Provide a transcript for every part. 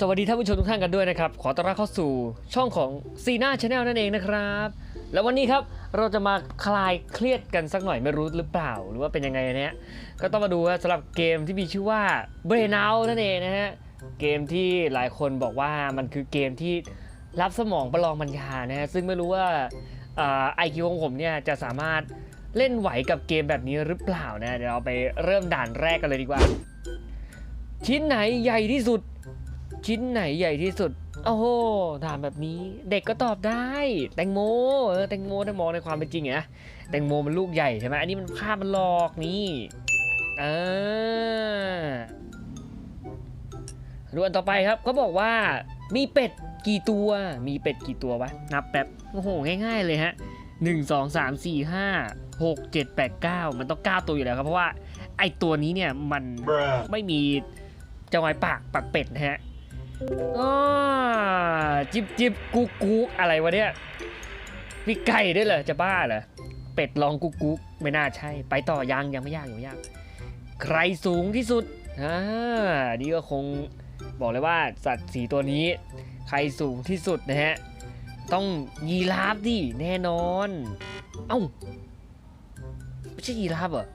สวัสดีท่านผู้ชมทุกท่านกันด้วยนะครับ ขอต้อนรับเข้าสู่ช่องของซีน่าชาแนลนั่นเองนะครับ แล้ววันนี้ครับเราจะมาคลายเครียดกันสักหน่อยไม่รู้หรือเปล่า หรือว่าเป็นยังไงเนี้ยก็ต้องมาดูว่าสำหรับเกมที่มีชื่อว่า b r a i n o u นั่นเองนะฮะเกมที่หลายคนบอกว่ามันคือเกมที่รับสมองประลองปัญญานะฮะซึ่งไม่รู้ว่าไอคิวของผมเนี่ยจะสามารถเล่นไหวกับเกมแบบนี้หรือเปล่านะเดี๋ยวเราไปเริ่มด่านแรกกันเลยดีกว่า ชิ้นไหนใหญ่ที่สุด ชิ้นไหนใหญ่ที่สุด โอ้โห ถามแบบนี้ เด็กก็ตอบได้ แตงโม เออ แตงโมถ้ามองในความเป็นจริงอะแตงโมมันลูกใหญ่ใช่ไหมอันนี้มันภาพมันหลอกนี่เออดูอันต่อไปครับเขาบอกว่ามีเป็ดกี่ตัว มีเป็ดกี่ตัววะ นับแป๊บ โอ้โห ง่าย ๆ เลยฮะหนึ่งสองสามสี่ห้าหกเจ็ดแปดเก้ามันต้องเก้าตัวอยู่แล้วครับ เพราะว่าไอตัวนี้เนี่ยมันไม่มีจะไว้ปากปากเป็ดนะฮะ อ้าจิบจิบกุ๊กกุ๊กอะไรวะเนี่ย มีไก่ด้วยเหรอ จะบ้าเหรอ เป็ดลองกุ๊กกุ๊กไม่น่าใช่ ไปต่อยังยังไม่ยากยังไม่ยาก ใครสูงที่สุดอ่านี่ก็คงบอกเลยว่าสัตว์สีตัวนี้ ใครสูงที่สุดนะฮะ ต้องยีราฟดิแน่นอน เอ้าไม่ใช่ยีราฟเหรอ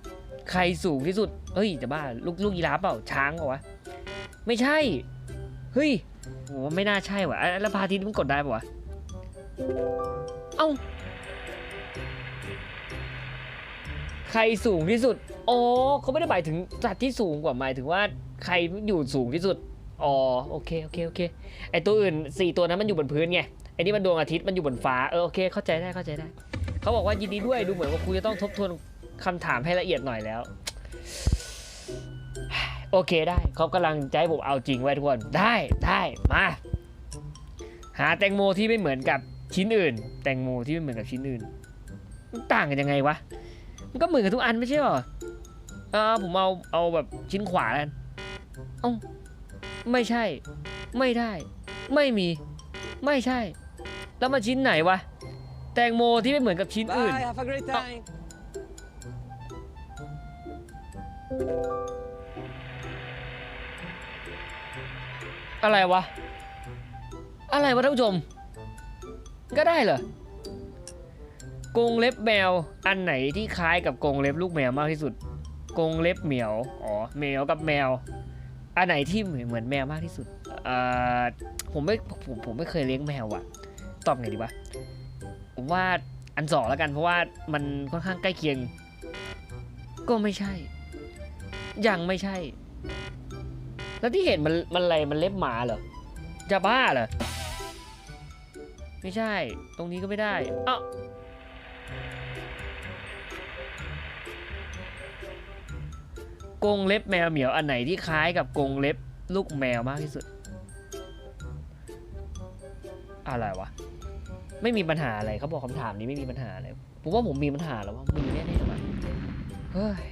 ใครสูงที่สุด เฮ้ยจะบ้าลูกลูกยีราฟเปล่าช้างเปล่าวะ ไม่ใช่ เฮ้ยผมว่าไม่น่าใช่ว่ะแล้วพระอาทิตย์มันกดได้ปะวะ เอ้า ใครสูงที่สุด อ๋อเขาไม่ได้หมายถึงสัตว์ที่สูงกว่าหมายถึงว่าใครอยู่สูงที่สุด อ๋อโอเคโอเคโอเค ไอตัวอื่นสี่ตัวนั้นมันอยู่บนพื้นไง ไอนี่มันดวงอาทิตย์มันอยู่บนฟ้า เออโอเคเข้าใจได้เข้าใจได้ เขาบอกว่ายินดีด้วยดูเหมือนว่าคุณจะต้องทบทวนคำถามให้ละเอียดหน่อยแล้ว โอเคได้เขากำลังใจะให้ผมเอาจริงไว้ทุกคนได้ได้มาหาแตงโมที่ไม่เหมือนกับชิ้นอื่น แตงโมที่ไม่เหมือนกับชิ้นอื่นมันต่างกันยังไงวะมันก็เหมือนกับทุกอันไม่ใช่หรอเออผมเอาเอาแบบชิ้นขวาแล้วเอ้าไม่ใช่ ไม่ได้ ไม่มี ไม่ใช่ แล้วมาชิ้นไหนวะแตงโมที่ไม่เหมือนกับชิ้นอื่น Bye, have a great time. อะไรวะ อะไรวะท่านผู้ชม ก็ได้เหรอกรงเล็บแมวอันไหนที่คล้ายกับกรงเล็บลูกแมวมากที่สุดกรงเล็บเหมียวอ๋อแมวกับแมว อันไหนที่เหมือนแมวมากที่สุดเอ่อผมไม่ผมผมไม่เคยเลี้ยงแมวอะตอบไงดีวะผมว่าอันสองแล้วกันเพราะว่ามันค่อนข้างใกล้เคียง ก็ไม่ใช่ ยังไม่ใช่ แล้วที่เห็นมันมันอะไรมันเล็บหมาเหรอจะบ้าเหรอไม่ใช่ ตรงนี้ก็ไม่ได้เอ้ากรงเล็บแมวเหมียวอันไหนที่คล้ายกับกรงเล็บลูกแมวมากที่สุด อะไรวะ ไม่มีปัญหาอะไรเขาบอกคำถามนี้ไม่มีปัญหาอะไรผมว่าผมมีปัญหาแล้วว่ามีแน่ๆว่ะเฮ้ย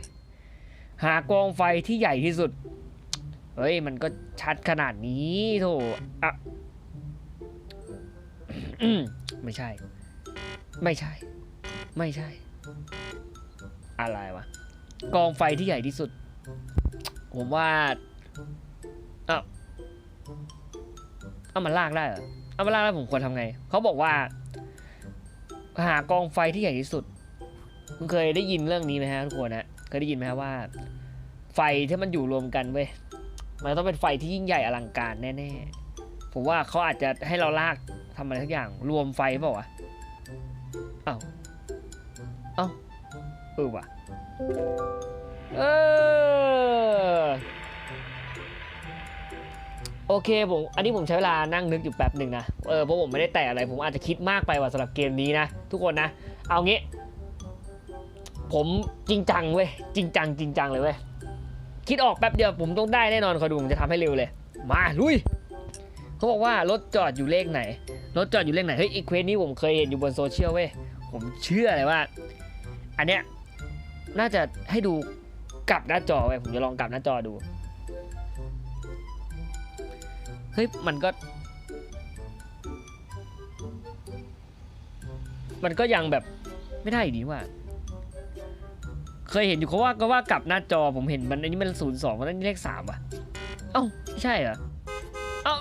หากองไฟที่ใหญ่ที่สุด เฮ้ย มันก็ชัดขนาดนี้โถอะอืมไม่ใช่ ไม่ใช่ ไม่ใช่ อะไรวะ กองไฟที่ใหญ่ที่สุด ผมว่าเอ้าเอามันลากได้เหรอเอามาลากแล้วผมควรทำไง เขาบอกว่า หากองไฟที่ใหญ่ที่สุด คุณเคยได้ยินเรื่องนี้ไหมฮะทุกคนนะ เคยได้ยินไหมฮะว่า ไฟที่มันอยู่รวมกันเว้ย มันต้องเป็นไฟที่ยิ่งใหญ่อลังการแน่ๆ ผมว่าเขาอาจจะให้เราลากทำอะไรสักอย่าง รวมไฟเปล่าวะเอ้าเอ้าเออว่ะเออโอเคผมอันนี้ผมใช้เวลานั่งนึกอยู่แป๊บหนึ่งนะเออเพราะผมไม่ได้แตะอะไร ผมอาจจะคิดมากไปว่ะสำหรับเกมนี้นะ ทุกคนนะ เอางี้ ผมจริงจังเว้ยจริงจังจริงจังเลยเว้ย คิดออกแป๊บเดียวผมต้องได้แน่นอนคอยดูผมจะทำให้เร็วเลย มาลุยเขาบอกว่ารถจอดอยู่เลขไหน รถจอดอยู่เลขไหน เฮ้ยอีเควสนี้ผมเคยเห็นอยู่บนโซเชียลเว้ย ผมเชื่อเลยว่า อันเนี้ยน่าจะให้ดูกลับหน้าจอเว้ยผมจะลองกลับหน้าจอดู เฮ้ยมันก็ มันก็ยังแบบไม่ได้อยู่ดีว่า เคยเห็นอยู่เขาว่าก็ว่ากลับหน้าจอผมเห็นมันอันนี้มันศูนย์สองอันนี้เลขสามอะ เอ้าใช่เหรอ เอ้า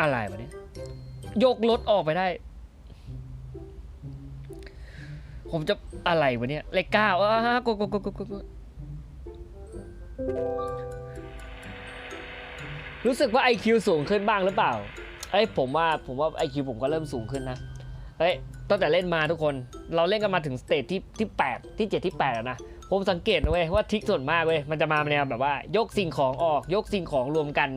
อะไรวะเนี่ยยกรถออกไปได้ ผมจะอะไรวะเนี่ยเลขเก้าอะกดกดกดกดกดรู้สึกว่าไอคิวสูงขึ้นบ้างหรือเปล่าไอผมว่าผมว่าไอคิวผมก็เริ่มสูงขึ้นนะ เอ้ยตั้งแต่เล่นมาทุกคน เราเล่นกันมาถึงสเตจที่ที่8ที่7ที่8แล้วนะผมสังเกตนะเว้ยว่าทริกส่วนมากเว้ยมันจะมาแนวแบบว่ายกสิ่งของออกยกสิ่งของรวมกัน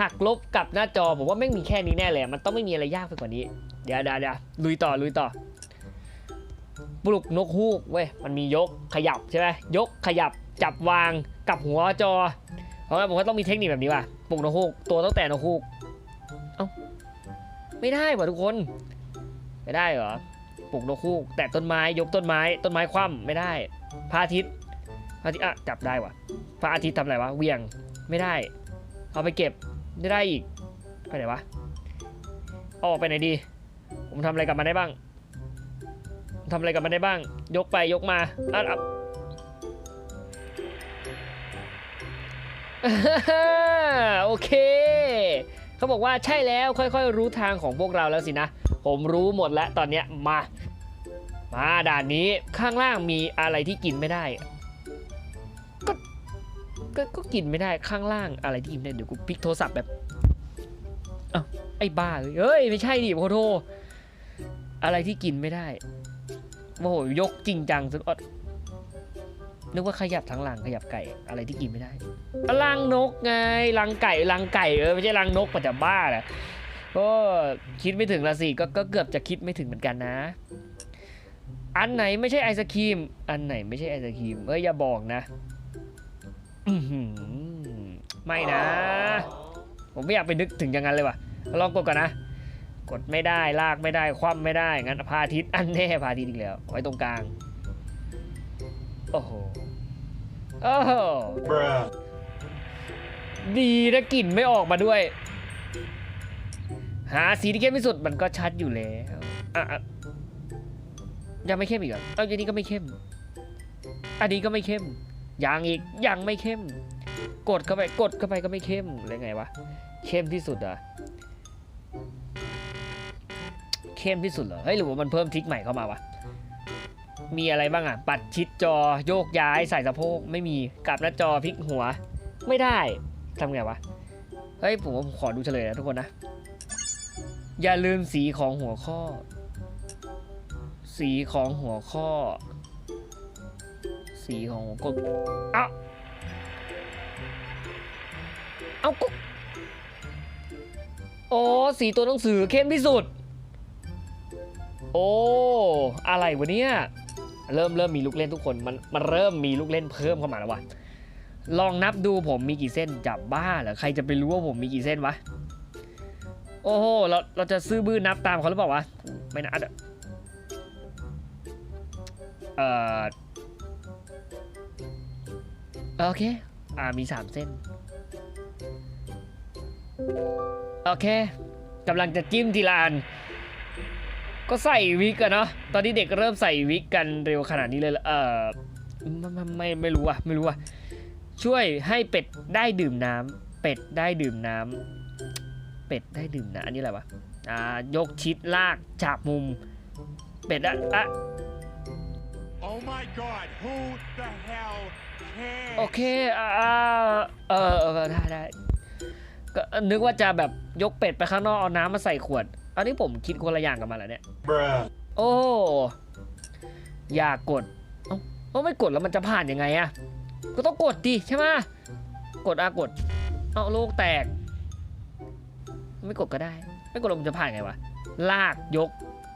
หักลบกับหน้าจอผมว่าไม่มีแค่นี้แน่เลยมันต้องไม่มีอะไรยากไปกว่านี้ เดี๋ยวเดี๋ยวเดี๋ยวลุยต่อลุยต่อ ปลุกนกฮูกเว้ยมันมียกขยับใช่ไหมยกขยับจับวางกับหัวจอเพราะงั้นผมก็ต้องมีเทคนิคแบบนี้ว่ะปลุกนกฮูกตัวตั้งแต่นกฮูกเอ้าไม่ได้ว่ะทุกคน ไม่ได้เหรอปลุกนกฮูกแตะต้นไม้ยกต้นไม้ ต้นไม้คว่ำไม่ได้พระอาทิตย์พระอาทิตย์อะจับได้วะพระอาทิตย์ทำอะไรวะเวียงไม่ได้ เอาไปเก็บไม่ได้อีกไปไหนวะออกไปไหนดี ผมทำอะไรกับมันได้บ้างทำอะไรกับมันได้บ้าง ยกไปยกมาอะอะโอเค เขาบอกว่าใช่แล้วค่อยๆรู้ทางของพวกเราแล้วสินะ ผมรู้หมดแล้วตอนเนี้ยมา มาด่านนี้ข้างล่างมีอะไรที่กินไม่ได้ ก็ก็ก็กินไม่ได้ข้างล่างอะไรที่กินได้เดี๋ยวกูพลิกโทรศัพท์แบบเอ้าไอ้บ้าเลยเอ้ยไม่ใช่ดิขอโทษอะไรที่กินไม่ได้โอ้โหยกจริงจังสุดอดนึกว่าขยับทั้งหลังขยับไก่อะไรที่กินไม่ได้ลังนกไงลังไก่ลังไก่เออไม่ใช่ลังนกปัจจบ้าแหละ ก็คิดไม่ถึงละสิก็ก็เกือบจะคิดไม่ถึงเหมือนกันนะ อันไหนไม่ใช่ไอศครีม อันไหนไม่ใช่ไอศครีมเอ้ยอย่าบอกนะอือหือไม่นะ ผมไม่อยากไปนึกถึงอย่างนั้นเลยว่ะลองกดก่อนนะ กดไม่ได้ลากไม่ได้ คว่ำไม่ได้ งั้นพระอาทิตย์อันแน่พระอาทิตย์อีกแล้ว ไว้ตรงกลาง โอ้โห โอ้โห Bruh. ดีนะกลิ่นไม่ออกมาด้วย หาสีที่เข้มที่สุดมันก็ชัดอยู่แล้วอะยังไม่เข้มอีกเหรอเอ้าอันนี้ก็ไม่เข้ม อันนี้ก็ไม่เข้มยังอีกยังไม่เข้ม กดเข้าไปกดเข้าไปก็ไม่เข้มเลยไงวะเข้มที่สุดเหรอะเข้มที่สุดเหรอเฮ้ยหรือว่ามันเพิ่มทิกใหม่เข้ามาวะมีอะไรบ้างอะ ปัดชิดจอโยกย้ายใส่สะโพกไม่มีกลับหน้าจอพลิกหัว ไม่ได้ทำไงวะเฮ้ยผมขอดูเฉลยนะทุกคนนะ อย่าลืมสีของหัวข้อ สีของหัวข้อ สีของหัวข้อเอ้าเอาก็โอ้สีตัวหนังสือเข้มที่สุด โอ้ อะไรวะเนี่ยเริ่มเริ่มมีลูกเล่นทุกคน มันมันเริ่มมีลูกเล่นเพิ่มเข้ามาแล้ววะลองนับดูผมมีกี่เส้นจับบ้าเหรอใครจะไปรู้ว่าผมมีกี่เส้นวะ โอ้โหเราเราจะซื้อบื้อนับตามเขาหรือเปล่าวะไม่นะเออโอเค อ่ามีสามเส้น โอเคกำลังจะจิ้มทีละอัน ก็ใส่วิกอะเนาะตอนนี้เด็กเริ่มใส่วิกกันเร็วขนาดนี้เลยเอเออไม่ไม่ไม่ไม่รู้อะไม่รู้อะช่วยให้เป็ดได้ดื่มน้ำเป็ดได้ดื่มน้ำ เป็ดได้ดื่มน้ำอันนี้อะไรวะอ่ายกชิดลากจับมุมเป็ดอะอะ Oh my god, who the hell cares? โอเคอ่าอ่าเออเออได้ได้ก็นึกว่าจะแบบยกเป็ดไปข้างนอกเอาน้ำมาใส่ขวด อันนี้ผมคิดคนละอย่างกับมันแล้วเนี่ย Bruh. โอ้อย่ากดเอ้าเอ้าไม่กดแล้วมันจะผ่านยังไงอะก็ต้องกดดิใช่ไหมกดอากด เอาโลกแตก ไม่กดก็ได้ ไม่กดแล้วมันจะผ่านไงวะ ลากยก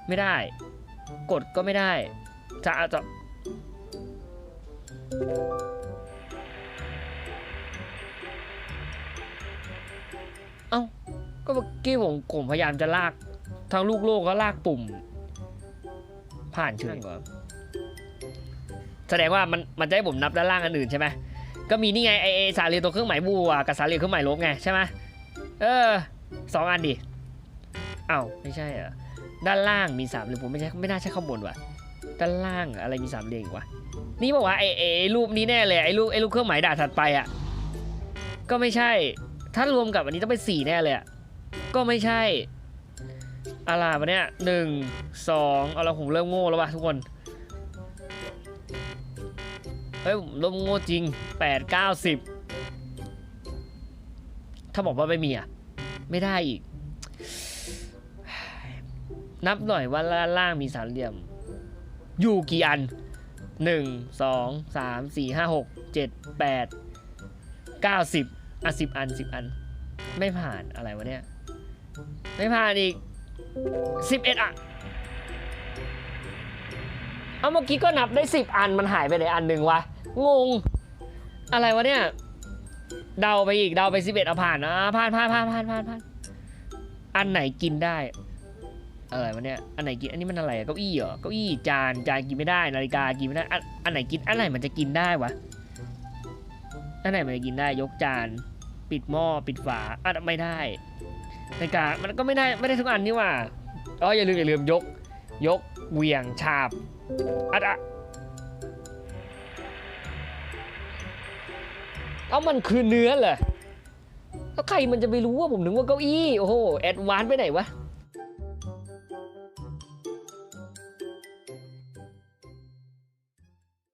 ไม่ได้ กดก็ไม่ได้ จะจะเอ้า ก็เมื่อกี้ผมผมพยายามจะลากทางลูกโลกก็ลากปุ่ม ผ่านเฉยกว่าแสดงว่ามันมันจะให้ผมนับด้านล่างอันอื่นใช่ไหมก็มีนี่ไงไอไอสาเหลี่ยมตัวเครื่องหมายบวกกับสาเหลี่ยมเครื่องหมายลบไงใช่ไหมเออ สองอันดิเอ้าไม่ใช่เหรอด้านล่างมีสามเหลี่ยมผมไม่ใช่ไม่น่าใช่ข้างบนว่ะด้านล่างอะไรมีสามเหลี่ยมอีกวะนี่บอกว่าไอไอไอ้รูปนี้แน่เลยไอ้รูปไอ้รูปเครื่องหมายด่าถัดไปอะก็ไม่ใช่ ถ้ารวมกับอันนี้ต้องเป็นสี่แน่เลยอะก็ไม่ใช่อะไรวะเนี่ยหนึ่งสองเอาละผมเริ่มโง่แล้ววะทุกคนเฮ้ยผมเริ่มโง่จริงแปดเก้าสิบถ้าบอกว่าไม่มีอะ ไม่ได้อีก นับหน่อยว่าล่างล่างมีสามเหลี่ยม อยู่กี่อันหนึ่งสองสามสี่ห้าหกเจ็ดแปดเก้าสิบอะสิบอันสิบอัน ไม่ผ่านอะไรวะเนี่ย ไม่ผ่านอีกสิบเอ็ดอะเอาเมื่อกี้ก็นับได้สิบอันมันหายไปไหนอันหนึ่งวะ งง อะไรวะเนี่ย เดาไปอีกเดาไปสิบเอ็ดเอาผ่านนะผ่านผ่านผ่านผ่านผ่านผ่านอันไหนกินได้อะไรวะเนี่ยอันไหนกินอันนี้มันอะไรเก้าอี้เหรอเก้าอี้จานจานกินไม่ได้นาฬิกากินไม่ได้อันอันไหนกินอันไหนมันจะกินได้วะอันไหนมันจะกินได้ยกจาน ปิดหม้อปิดฝาอันไม่ได้นาฬิกามันก็ไม่ได้ไม่ได้ทุกอันนี่ว่าอ๋ออย่าลืมอย่าลืมยก ยกเวียงฉาบอัน เอามันคือเนื้อเหรอแล้วใครมันจะไปรู้ว่าผมนึกว่าเก้าอี้ โอ้โห แอดวานไปไหนวะ